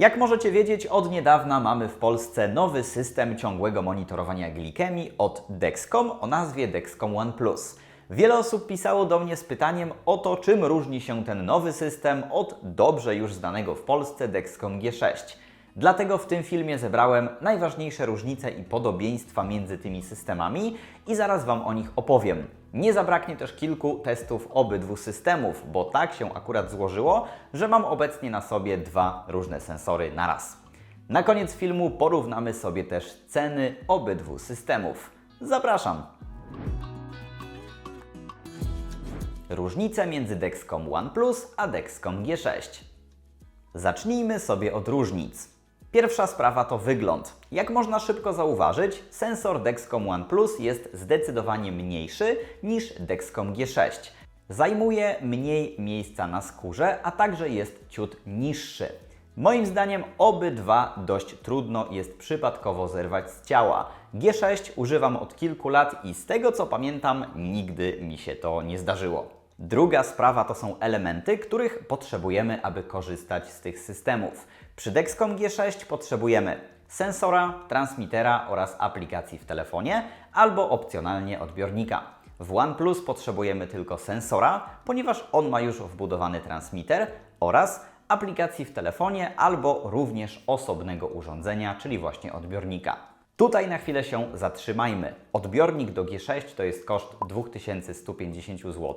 Jak możecie wiedzieć, od niedawna mamy w Polsce nowy system ciągłego monitorowania glikemii od Dexcom o nazwie Dexcom One Plus. Wiele osób pisało do mnie z pytaniem o to, czym różni się ten nowy system od dobrze już znanego w Polsce Dexcom G6. Dlatego w tym filmie zebrałem najważniejsze różnice i podobieństwa między tymi systemami i zaraz Wam o nich opowiem. Nie zabraknie też kilku testów obydwu systemów, bo tak się akurat złożyło, że mam obecnie na sobie dwa różne sensory naraz. Na koniec filmu porównamy sobie też ceny obydwu systemów. Zapraszam! Różnice między Dexcom One Plus a Dexcom G6. Zacznijmy sobie od różnic. Pierwsza sprawa to wygląd. Jak można szybko zauważyć, sensor Dexcom One Plus jest zdecydowanie mniejszy niż Dexcom G6. Zajmuje mniej miejsca na skórze, a także jest ciut niższy. Moim zdaniem obydwa dość trudno jest przypadkowo zerwać z ciała. G6 używam od kilku lat i z tego co pamiętam, nigdy mi się to nie zdarzyło. Druga sprawa to są elementy, których potrzebujemy, aby korzystać z tych systemów. Przy Dexcom G6 potrzebujemy sensora, transmitera oraz aplikacji w telefonie albo opcjonalnie odbiornika. W OnePlus potrzebujemy tylko sensora, ponieważ on ma już wbudowany transmitter oraz aplikacji w telefonie albo również osobnego urządzenia, czyli właśnie odbiornika. Tutaj na chwilę się zatrzymajmy. Odbiornik do G6 to jest koszt 2150 zł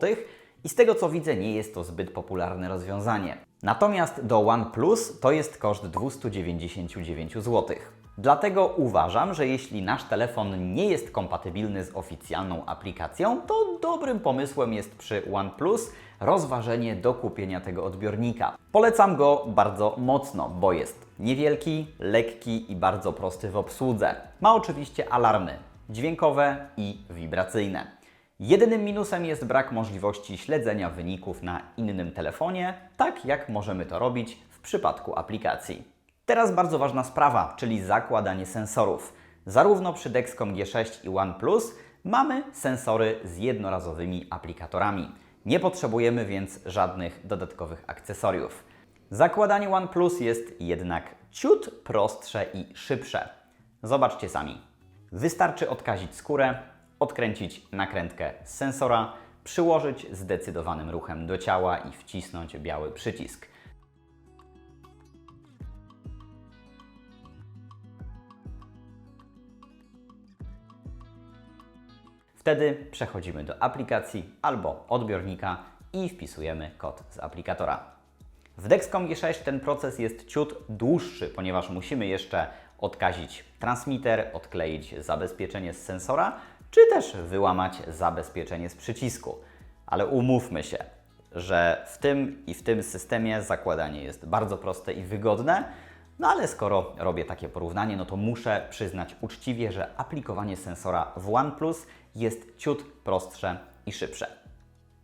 i z tego co widzę nie jest to zbyt popularne rozwiązanie. Natomiast do OnePlus to jest koszt 299 zł. Dlatego uważam, że jeśli nasz telefon nie jest kompatybilny z oficjalną aplikacją, to dobrym pomysłem jest przy OnePlus rozważenie dokupienia tego odbiornika. Polecam go bardzo mocno, bo jest niewielki, lekki i bardzo prosty w obsłudze. Ma oczywiście alarmy dźwiękowe i wibracyjne. Jedynym minusem jest brak możliwości śledzenia wyników na innym telefonie, tak jak możemy to robić w przypadku aplikacji. Teraz bardzo ważna sprawa, czyli zakładanie sensorów. Zarówno przy Dexcom G6 i OnePlus mamy sensory z jednorazowymi aplikatorami. Nie potrzebujemy więc żadnych dodatkowych akcesoriów. Zakładanie OnePlus jest jednak ciut prostsze i szybsze. Zobaczcie sami. Wystarczy odkazić skórę, odkręcić nakrętkę sensora, przyłożyć zdecydowanym ruchem do ciała i wcisnąć biały przycisk. Wtedy przechodzimy do aplikacji albo odbiornika i wpisujemy kod z aplikatora. W Dexcom G6 ten proces jest ciut dłuższy, ponieważ musimy jeszcze odkazić transmitter, odkleić zabezpieczenie z sensora, czy też wyłamać zabezpieczenie z przycisku. Ale umówmy się, że w tym i w tym systemie zakładanie jest bardzo proste i wygodne. No ale skoro robię takie porównanie, no to muszę przyznać uczciwie, że aplikowanie sensora w OnePlus jest ciut prostsze i szybsze.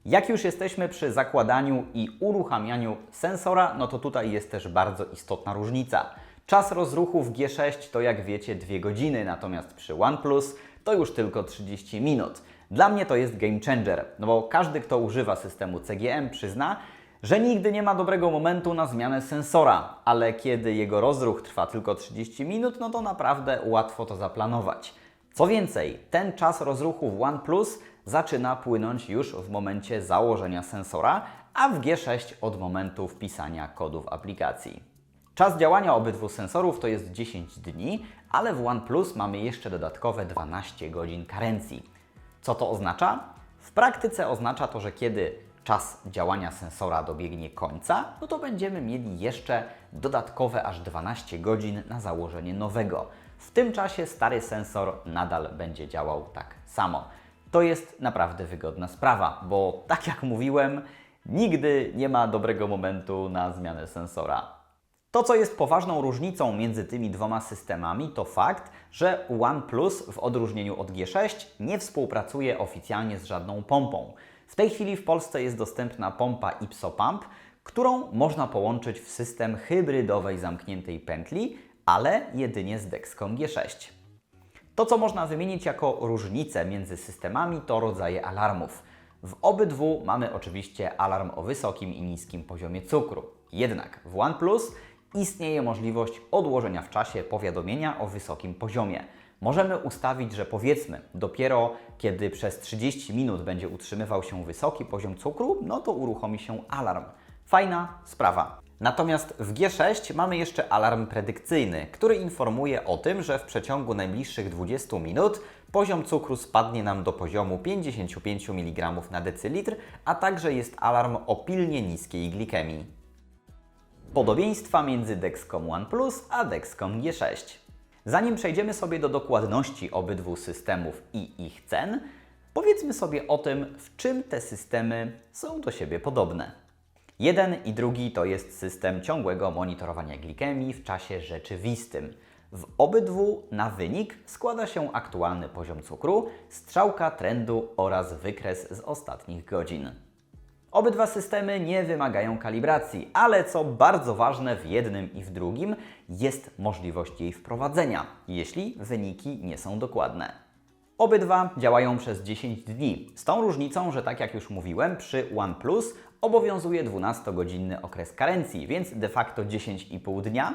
Jak już jesteśmy przy zakładaniu i uruchamianiu sensora, no to tutaj jest też bardzo istotna różnica. Czas rozruchu w G6 to jak wiecie 2 godziny, natomiast przy OnePlus to już tylko 30 minut. Dla mnie to jest game changer, no bo każdy, kto używa systemu CGM, przyzna, że nigdy nie ma dobrego momentu na zmianę sensora, ale kiedy jego rozruch trwa tylko 30 minut, no to naprawdę łatwo to zaplanować. Co więcej, ten czas rozruchu w OnePlus zaczyna płynąć już w momencie założenia sensora, a w G6 od momentu wpisania kodu w aplikacji. Czas działania obydwu sensorów to jest 10 dni, ale w OnePlus mamy jeszcze dodatkowe 12 godzin karencji. Co to oznacza? W praktyce oznacza to, że kiedy czas działania sensora dobiegnie końca, no to będziemy mieli jeszcze dodatkowe aż 12 godzin na założenie nowego. W tym czasie stary sensor nadal będzie działał tak samo. To jest naprawdę wygodna sprawa, bo tak jak mówiłem, nigdy nie ma dobrego momentu na zmianę sensora. To, co jest poważną różnicą między tymi dwoma systemami, to fakt, że OnePlus w odróżnieniu od G6 nie współpracuje oficjalnie z żadną pompą. W tej chwili w Polsce jest dostępna pompa IpsoPump, którą można połączyć w system hybrydowej zamkniętej pętli, ale jedynie z Dexcom G6. To, co można wymienić jako różnice między systemami, to rodzaje alarmów. W obydwu mamy oczywiście alarm o wysokim i niskim poziomie cukru. Jednak w OnePlus istnieje możliwość odłożenia w czasie powiadomienia o wysokim poziomie. Możemy ustawić, że powiedzmy, dopiero kiedy przez 30 minut będzie utrzymywał się wysoki poziom cukru, no to uruchomi się alarm. Fajna sprawa. Natomiast w G6 mamy jeszcze alarm predykcyjny, który informuje o tym, że w przeciągu najbliższych 20 minut poziom cukru spadnie nam do poziomu 55 mg na decylitr, a także jest alarm o pilnie niskiej glikemii. Podobieństwa między Dexcom One Plus a Dexcom G6. Zanim przejdziemy sobie do dokładności obydwu systemów i ich cen, powiedzmy sobie o tym, w czym te systemy są do siebie podobne. Jeden i drugi to jest system ciągłego monitorowania glikemii w czasie rzeczywistym. W obydwu na wynik składa się aktualny poziom cukru, strzałka trendu oraz wykres z ostatnich godzin. Obydwa systemy nie wymagają kalibracji, ale co bardzo ważne w jednym i w drugim, jest możliwość jej wprowadzenia, jeśli wyniki nie są dokładne. Obydwa działają przez 10 dni, z tą różnicą, że tak jak już mówiłem, przy OnePlus obowiązuje 12-godzinny okres karencji, więc de facto 10,5 dnia,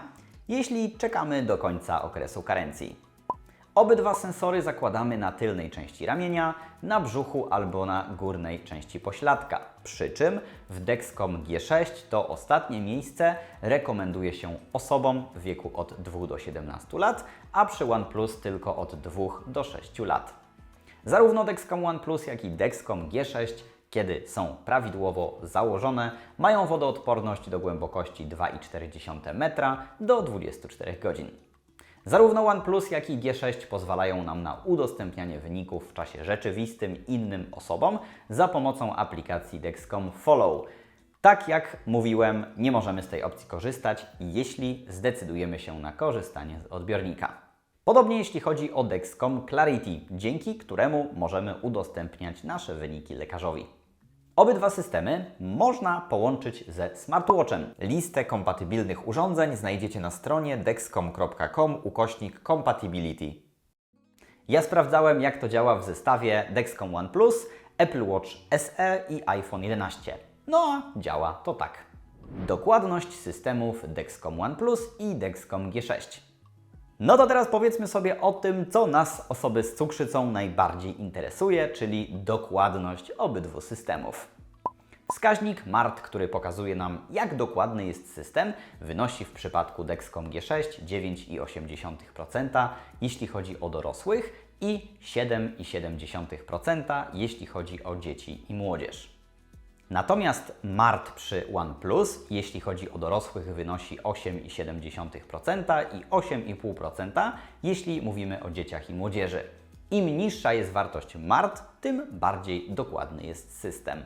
jeśli czekamy do końca okresu karencji. Obydwa sensory zakładamy na tylnej części ramienia, na brzuchu albo na górnej części pośladka. Przy czym w Dexcom G6 to ostatnie miejsce rekomenduje się osobom w wieku od 2 do 17 lat, a przy OnePlus tylko od 2 do 6 lat. Zarówno Dexcom OnePlus, jak i Dexcom G6, kiedy są prawidłowo założone, mają wodoodporność do głębokości 2,4 metra do 24 godzin. Zarówno OnePlus, jak i G6 pozwalają nam na udostępnianie wyników w czasie rzeczywistym innym osobom za pomocą aplikacji Dexcom Follow. Tak jak mówiłem, nie możemy z tej opcji korzystać, jeśli zdecydujemy się na korzystanie z odbiornika. Podobnie jeśli chodzi o Dexcom Clarity, dzięki któremu możemy udostępniać nasze wyniki lekarzowi. Obydwa systemy można połączyć ze smartwatchem. Listę kompatybilnych urządzeń znajdziecie na stronie dexcom.com ukośnik compatibility. Ja sprawdzałem jak to działa w zestawie Dexcom One Plus, Apple Watch SE i iPhone 11. No działa to tak. Dokładność systemów Dexcom One Plus i Dexcom G6. No to teraz powiedzmy sobie o tym, co nas, osoby z cukrzycą, najbardziej interesuje, czyli dokładność obydwu systemów. Wskaźnik MART, który pokazuje nam, jak dokładny jest system, wynosi w przypadku Dexcom G6 9,8%, jeśli chodzi o dorosłych i 7,7%, jeśli chodzi o dzieci i młodzież. Natomiast MART przy OnePlus, jeśli chodzi o dorosłych, wynosi 8,7% i 8,5%, jeśli mówimy o dzieciach i młodzieży. Im niższa jest wartość MART, tym bardziej dokładny jest system.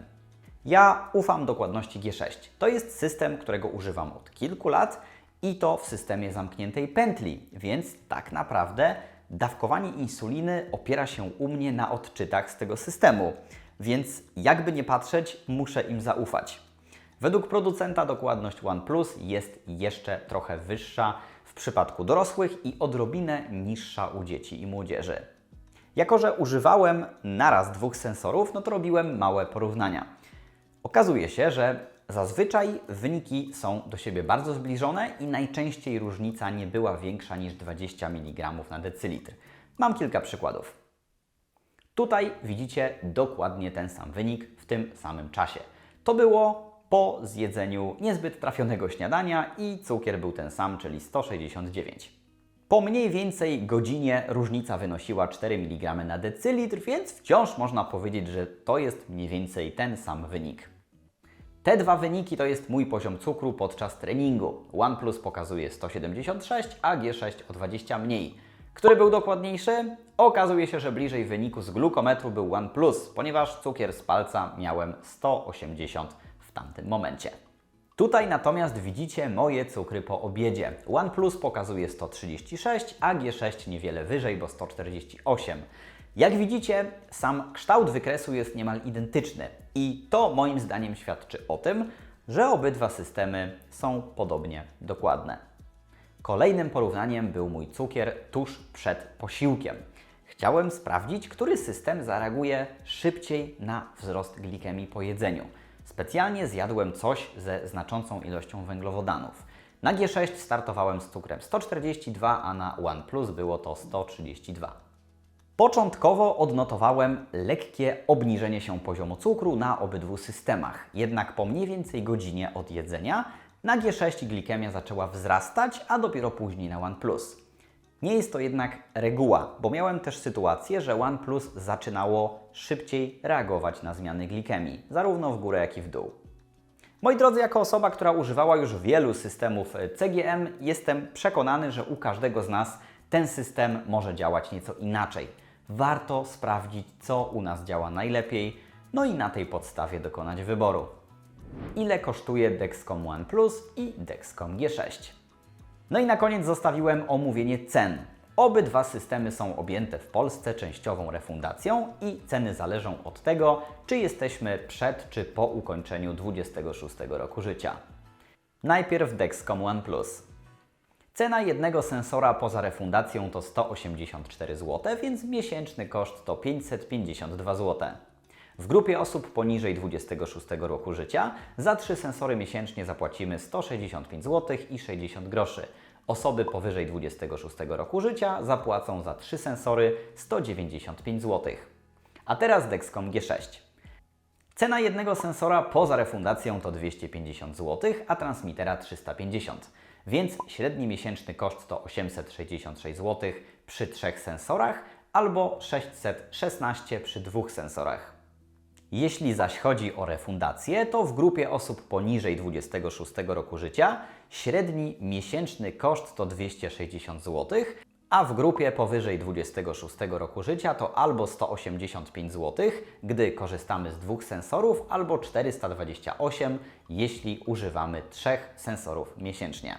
Ja ufam dokładności G6. To jest system, którego używam od kilku lat i to w systemie zamkniętej pętli, więc tak naprawdę dawkowanie insuliny opiera się u mnie na odczytach z tego systemu więc jakby nie patrzeć, muszę im zaufać. Według producenta dokładność OnePlus jest jeszcze trochę wyższa w przypadku dorosłych i odrobinę niższa u dzieci i młodzieży. Jako, że używałem naraz dwóch sensorów, no to robiłem małe porównania. Okazuje się, że zazwyczaj wyniki są do siebie bardzo zbliżone i najczęściej różnica nie była większa niż 20 mg na decylitr. Mam kilka przykładów. Tutaj widzicie dokładnie ten sam wynik w tym samym czasie. To było po zjedzeniu niezbyt trafionego śniadania i cukier był ten sam, czyli 169. Po mniej więcej godzinie różnica wynosiła 4 mg na decylitr, więc wciąż można powiedzieć, że to jest mniej więcej ten sam wynik. Te dwa wyniki to jest mój poziom cukru podczas treningu. OnePlus pokazuje 176, a G6 o 20 mniej. Który był dokładniejszy? Okazuje się, że bliżej wyniku z glukometru był OnePlus, ponieważ cukier z palca miałem 180 w tamtym momencie. Tutaj natomiast widzicie moje cukry po obiedzie. OnePlus pokazuje 136, a G6 niewiele wyżej, bo 148. Jak widzicie, sam kształt wykresu jest niemal identyczny i to moim zdaniem świadczy o tym, że obydwa systemy są podobnie dokładne. Kolejnym porównaniem był mój cukier tuż przed posiłkiem. Chciałem sprawdzić, który system zareaguje szybciej na wzrost glikemii po jedzeniu. Specjalnie zjadłem coś ze znaczącą ilością węglowodanów. Na G6 startowałem z cukrem 142, a na OnePlus było to 132. Początkowo odnotowałem lekkie obniżenie się poziomu cukru na obydwu systemach, jednak po mniej więcej godzinie od jedzenia na G6 glikemia zaczęła wzrastać, a dopiero później na OnePlus. Nie jest to jednak reguła, bo miałem też sytuację, że OnePlus zaczynało szybciej reagować na zmiany glikemii, zarówno w górę, jak i w dół. Moi drodzy, jako osoba, która używała już wielu systemów e, CGM, jestem przekonany, że u każdego z nas ten system może działać nieco inaczej. Warto sprawdzić, co u nas działa najlepiej, no i na tej podstawie dokonać wyboru. Ile kosztuje Dexcom One Plus i Dexcom G6? No i na koniec zostawiłem omówienie cen. Obydwa systemy są objęte w Polsce częściową refundacją i ceny zależą od tego, czy jesteśmy przed czy po ukończeniu 26 roku życia. Najpierw Dexcom One Plus. Cena jednego sensora poza refundacją to 184 zł, więc miesięczny koszt to 552 zł. W grupie osób poniżej 26 roku życia za trzy sensory miesięcznie zapłacimy 165 zł i 60 groszy. Osoby powyżej 26 roku życia zapłacą za trzy sensory 195 zł. A teraz Dexcom G6. Cena jednego sensora poza refundacją to 250 zł, a transmitera 350, więc średni miesięczny koszt to 866 zł przy trzech sensorach albo 616 przy dwóch sensorach. Jeśli zaś chodzi o refundację, to w grupie osób poniżej 26 roku życia średni miesięczny koszt to 260 zł, a w grupie powyżej 26 roku życia to albo 185 zł, gdy korzystamy z dwóch sensorów, albo 428, jeśli używamy trzech sensorów miesięcznie.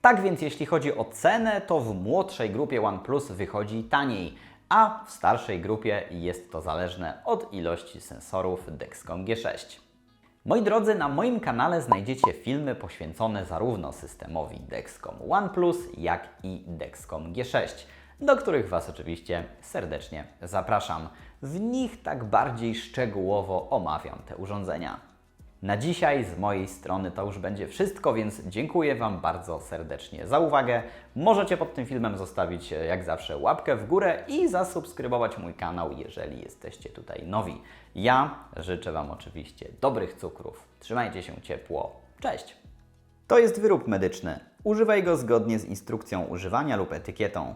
Tak więc jeśli chodzi o cenę, to w młodszej grupie OnePlus wychodzi taniej, a w starszej grupie jest to zależne od ilości sensorów Dexcom G6. Moi drodzy, na moim kanale znajdziecie filmy poświęcone zarówno systemowi Dexcom OnePlus, jak i Dexcom G6, do których Was oczywiście serdecznie zapraszam. W nich tak bardziej szczegółowo omawiam te urządzenia. Na dzisiaj z mojej strony to już będzie wszystko, więc dziękuję Wam bardzo serdecznie za uwagę. Możecie pod tym filmem zostawić e, jak zawsze łapkę w górę i zasubskrybować mój kanał, jeżeli jesteście tutaj nowi. Ja życzę Wam oczywiście dobrych cukrów. Trzymajcie się ciepło. Cześć! To jest wyrób medyczny. Używaj go zgodnie z instrukcją używania lub etykietą.